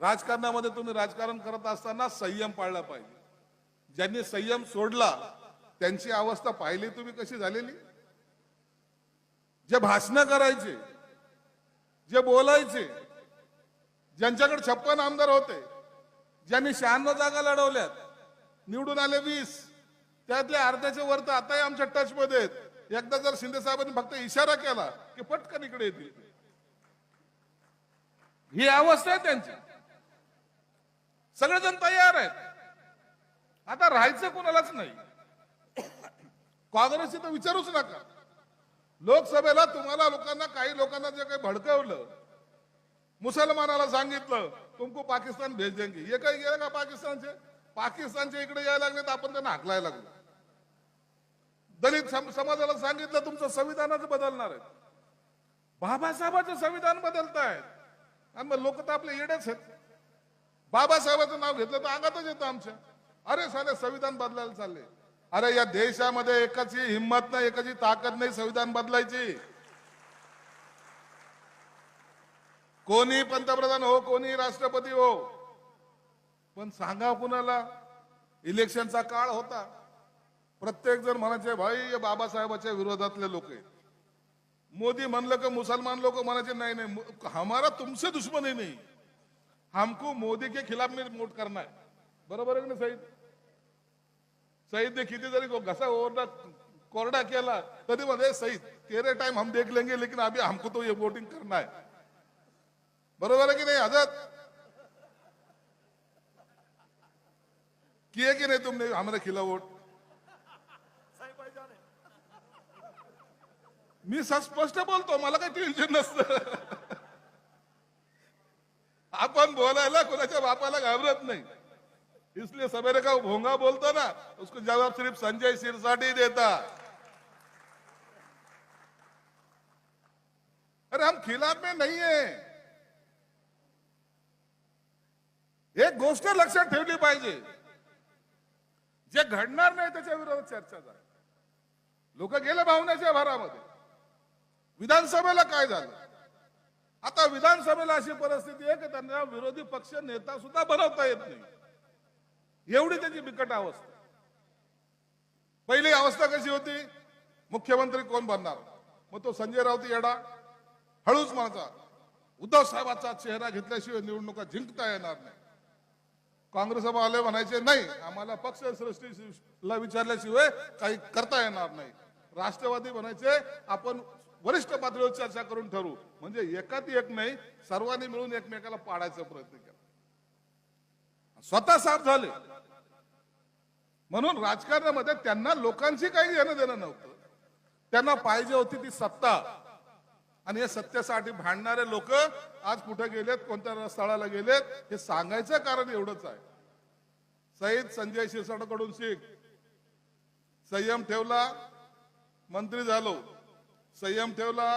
राजकारणामध्ये तुम्ही राजकारण करत असताना संयम पाळला पाहिजे. ज्यांनी संयम सोडला त्यांची अवस्था पाहिली तुम्ही कशी झालेली? जे भाषण करायचे जे बोलायचे ज्यांच्याकडे छप्पन आमदार होते ज्यांनी शहाण्णव जागा लढवल्यात निवडून आले वीस त्यातले अर्ध्याचे वर तर आताही आमच्या टच मध्ये आहेत. एकदा जर शिंदे साहेबांनी फक्त इशारा केला की पटकन इकडे येतील. ही अवस्था आहे त्यांची. सगळेजण तयार आहेत. आता राहायचं कोणालाच नाही. काँग्रेसची तर विचारूच नका. लोकसभेला तुम्हाला लोकांना काही लोकांना जे काही भडकवलं मुसलमानाला सांगितलं तुमको पाकिस्तान भेज देंगे. हे काही गेलं का पाकिस्तानचे? पाकिस्तानचे इकडे यायला लागले तर आपण त्यांना हाकलायला लागलो. दलित सम- समाजाला सांगितलं तुमचं संविधानच बदलणार आहे. बाबासाहेबांचं संविधान बदलतायत. आणि मग लोक तर आपले येडेच आहेत. बाबासाहेबाचं नाव घेतलं तर अंगातच येतं आमच्या. अरे साले संविधान बदलायला चालले. अरे या देशामध्ये एकाची हिंमत नाही एकाची ताकद नाही संविधान बदलायची. कोणी पंतप्रधान हो कोणी राष्ट्रपती हो. पण सांगा कुणाला? इलेक्शनचा काळ होता. प्रत्येक जण म्हणायचे भाई बाबासाहेबाच्या विरोधातले लोक मोदी म्हणलं का मुसलमान लोक म्हणायचे नाही नाही हमारा तुमसे दुश्मन नाही. हमको मोदी के खिलाफ में वोट करना है। बरोबर आहे ना सईद? सईदने किती जरी घसा ओरडा कोरडा केला। तरी मध्ये सईद तेरे टाइम हम देख लेंगे लेकिन अभी हमको तो ये वोटिंग करना है। बरोबर आहे की नाही आजाद किए की नहीं तुमने? हमारे खिला वोट। मी सस्पष्ट स्पष्ट बोलतो मला काही टेन्शन नसतं. आपण बोलायला कोणाच्या बापाला घाबरत नाही. इसलिए सवेरे का भोंगा बोलता ना उसको जवाब सिर्फ संजय सिरसाट देता. अरे हम खिलाफ में नहीं है। एक गोष्ट लक्षात ठेवली पाहिजे. जे घडणार नाही त्याच्या विरोधात चर्चा झाली. लोक गेले भावनाच्या भरामध्ये. विधानसभेला काय झालं? आता विधानसभेला अशी परिस्थिती आहे की त्यांना विरोधी पक्ष नेता सुद्धा बनवता येत नाही. एवढी त्याची बिकट अवस्था. पहिली अवस्था कशी होती? मुख्यमंत्री कोण बनणार? मग तो संजय राऊत येडा. हळूच माझा. उद्धव साहेबाचा चेहरा घेतल्याशिवाय निवडणुका जिंकता येणार नाही. काँग्रेस आले म्हणायचे नाही आम्हाला पक्ष सृष्टीला विचारल्याशिवाय काही करता येणार नाही. राष्ट्रवादी म्हणायचे आपण वरिष्ठ पातळीवर चर्चा करून ठरवू. म्हणजे एकात एक नाही सर्वांनी मिळून एकमेकाला पाडायचा प्रयत्न केला. स्वतः साफ झाले. म्हणून राजकारणामध्ये त्यांना लोकांशी काही घेणं देणं नव्हतं. त्यांना पाहिजे होती ती सत्ता. आणि या सत्तेसाठी भांडणारे लोक आज कुठे गेलेत कोणत्या स्थळाला गेलेत हे सांगायचं कारण एवढंच आहे. सईद संजय शिरसाडकडून शिक. संयम ठेवला मंत्री झालो. संयम ठेवला.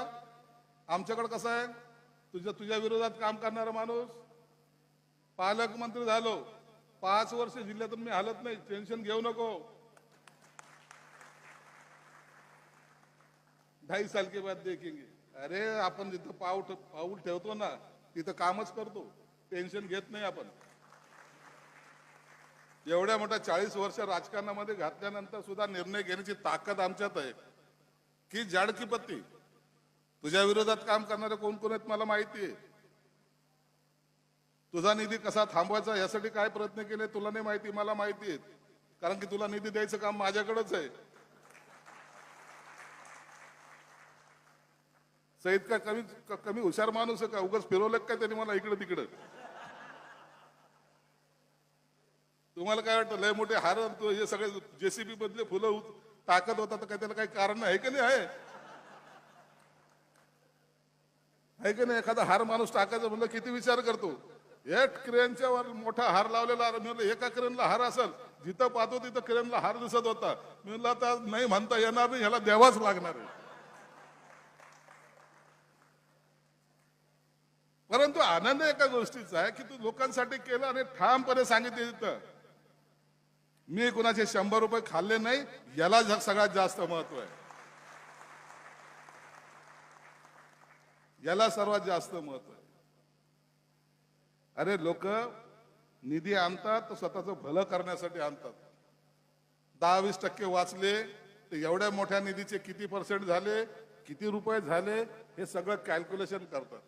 आमच्याकडे कसं आहे? तुझ्या तुझ्या विरोधात काम करणारा माणूस पालकमंत्री झालो. पाच वर्ष जिल्ह्यातून मी हालत नाही. टेन्शन घेऊ नको. ढाई साल के बाद देखेंगे. अरे आपण जिथं पाऊल पाऊल ठेवतो ना तिथं कामच करतो. टेन्शन घेत नाही आपण. एवढ्या मोठ्या चाळीस वर्ष राजकारणामध्ये घातल्यानंतर सुद्धा निर्णय घेण्याची ताकद आमच्यात आहे. की जाड की पत्ती तुझ्या विरोधात काम करणारे कोण कोण आहेत मला माहिती आहे तुझा निधी कसा थांबवायचा यासाठी काय प्रयत्न केले तुला नाही माहिती मला माहिती आहे कारण की तुला निधी द्यायचं काम माझ्याकडेच आहे. सईद का कमी कमी हुशार माणूस आहे का? उगाच फिरवलं काय त्यांनी मला इकडे तिकडे? तुम्हाला काय वाटतं लय मोठे हार हे सगळे जेसीबी मधले फुलं टाकत होता तर काही त्याला काही कारण आहे का नाही? आहे. आहे का नाही? एखादा हार माणूस टाकायचा म्हणलं किती विचार करतो? एक क्रेनच्या वर मोठा हार लावलेला मी म्हणलं एका क्रेनला हार असेल. जिथं पाहतो तिथं क्रेनला हार दिसत होता. मी म्हणलं आता नाही म्हणता येणार नाही ह्याला द्यावाच लागणार आहे. परंतु आनंद एका गोष्टीचा आहे की तू लोकांसाठी केलं आणि ठामपणे सांगितले तिथं. मी कुणाचे शंभर रुपये खाल्ले नाही याला सगळ्यात जास्त महत्त्व आहे. याला सर्वात जास्त महत्त्व आहे. अरे लोक निधी आणतात तर स्वतःचं भलं करण्यासाठी आणतात. दहा वीस टक्के वाचले तर एवढ्या मोठ्या निधीचे किती पर्सेंट झाले किती रुपये झाले हे सगळं कॅल्क्युलेशन करतात.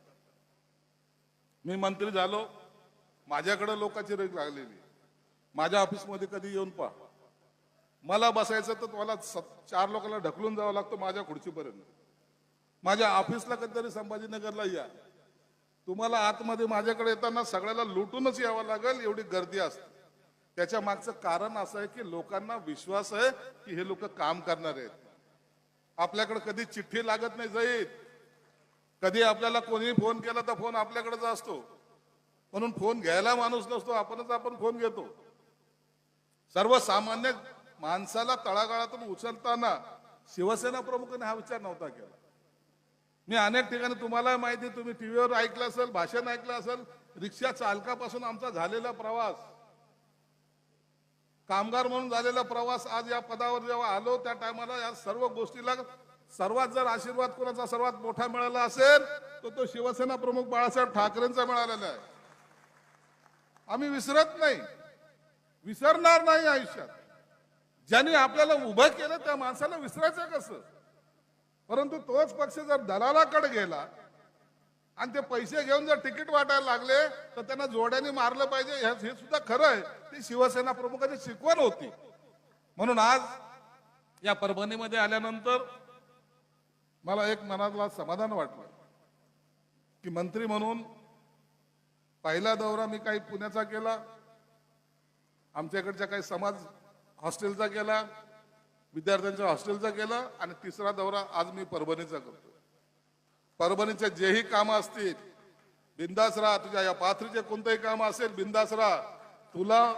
मी मंत्री झालो माझ्याकडे लोकांची रेग लागलेली. माझ्या ऑफिसमध्ये कधी येऊन पहा. मला बसायचं तर तुम्हाला चार लोकांना ढकलून जावं लागतं माझ्या खुर्चीपर्यंत. माझ्या ऑफिसला कधीतरी संभाजीनगरला या. तुम्हाला आतमध्ये माझ्याकडे येताना सगळ्याला लुटूनच यावं लागेल एवढी गर्दी असते. त्याच्या मागचं कारण असं आहे की लोकांना विश्वास आहे की हे लोक काम करणार आहेत. आपल्याकडे कधी चिठ्ठी लागत नाही जाईल कधी आपल्याला कोणी फोन केला तर फोन आपल्याकडेच असतो. म्हणून फोन घ्यायला माणूस नसतो आपणच आपण फोन घेतो. सर्वसामान्य माणसाला तळागाळातून उचलताना शिवसेना प्रमुखाने हा विचार नव्हता केला. मी अनेक ठिकाणी तुम्हाला माहिती तुम्ही टीव्हीवर ऐकलं असेल भाषण ऐकलं असेल रिक्षा चालकापासून आमचा झालेला प्रवास कामगार म्हणून झालेला प्रवास आज या पदावर जेव्हा आलो त्या टायमाला या सर्व गोष्टीला सर्वात जर आशीर्वाद कोणाचा सर्वात मोठा मिळाला असेल तर तो शिवसेना प्रमुख बाळासाहेब ठाकरेंचा मिळालेला आहे. आम्ही विसरत नाही. विसरणार नाही आयुष्यात. ज्यांनी आपल्याला उभं केलं त्या माणसाला विसरायचं कसं? परंतु तोच पक्ष जर दलालाकडे गेला आणि ते पैसे घेऊन जर तिकीट वाटायला लागले तर त्यांना जोड्याने मारलं पाहिजे. हे हे सुद्धा खरं आहे. ती शिवसेना प्रमुखाची शिकवण होती. म्हणून आज या परभणीमध्ये आल्यानंतर मला एक मनातला समाधान वाटलं की मंत्री म्हणून पहिला दौरा मी काही पुण्याचा केला. आमच्याकडच्या काही समाज हॉस्टेलचा केला विद्यार्थ्यांच्या हॉस्टेलचा केला आणि तिसरा दौरा आज मी परभणीचा करतो परभणीचे जेही कामं असतील बिंदास राहा तुझ्या या पाथरीचे कोणतंही काम असेल बिंदास राहा. तुला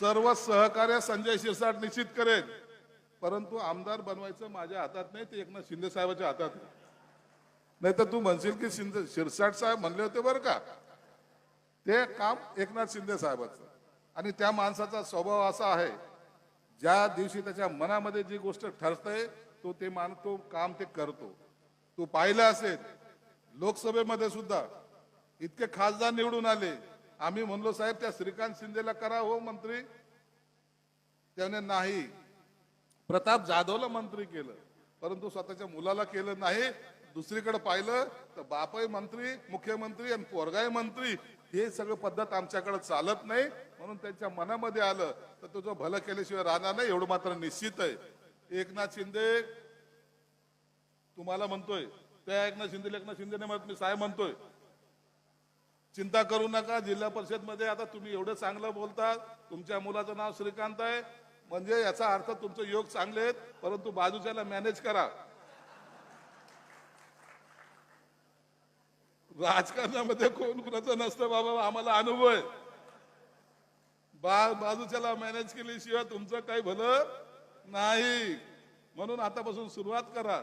सर्व सहकार्य संजय शिरसाट निश्चित करेल. परंतु आमदार बनवायचं माझ्या हातात नाही ते एकनाथ शिंदे साहेबाच्या हातात नाही. तर तू म्हणशील की शिंदे शिरसाट साहेब म्हणले होते बरं का? ते काम एकनाथ शिंदे साहेबाचं. आणि त्या माणसाचा स्वभाव असा आहे ज्या दिवशी त्याच्या मनामध्ये जी गोष्ट ठरते तो ते मानतो काम ते करतो. तू पाहिलं असेल लोकसभेमध्ये सुद्धा इतके खासदार निवडून आले. आम्ही म्हणलो साहेब त्या श्रीकांत शिंदेला करा हो मंत्री. त्याने नाही. प्रताप जाधवला मंत्री केलं परंतु स्वतःच्या मुलाला केलं नाही. दुसरीकडे पाहिलं तर बापय मंत्री मुख्यमंत्री आणि पोरगाय मंत्री हे सगळं पद्धत आमच्याकडे चालत नाही. म्हणून त्यांच्या मनामध्ये आलं तर तुझं भलं केल्याशिवाय राहणार नाही एवढं मात्र निश्चित आहे. एकनाथ शिंदे तुम्हाला म्हणतोय त्या एकनाथ शिंदे एकनाथ शिंदेने म्हणत मी साहेब म्हणतोय चिंता करू नका जिल्हा परिषदमध्ये आता तुम्ही एवढं चांगलं बोलता तुमच्या मुलाचं नाव श्रीकांत आहे. म्हणजे याचा अर्थ तुमचे योग चांगले आहेत परंतु बाजूच्याला मॅनेज करा. राजकारणामध्ये कोण कुणाचं नसतं बाबा आम्हाला अनुभव आहे. बा बाजूच्याला मॅनेज केल्याशिवाय तुमचं काही भलं नाही. म्हणून आतापासून सुरुवात करा.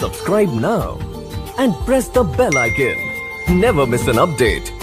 Subscribe now and press the bell icon never miss an update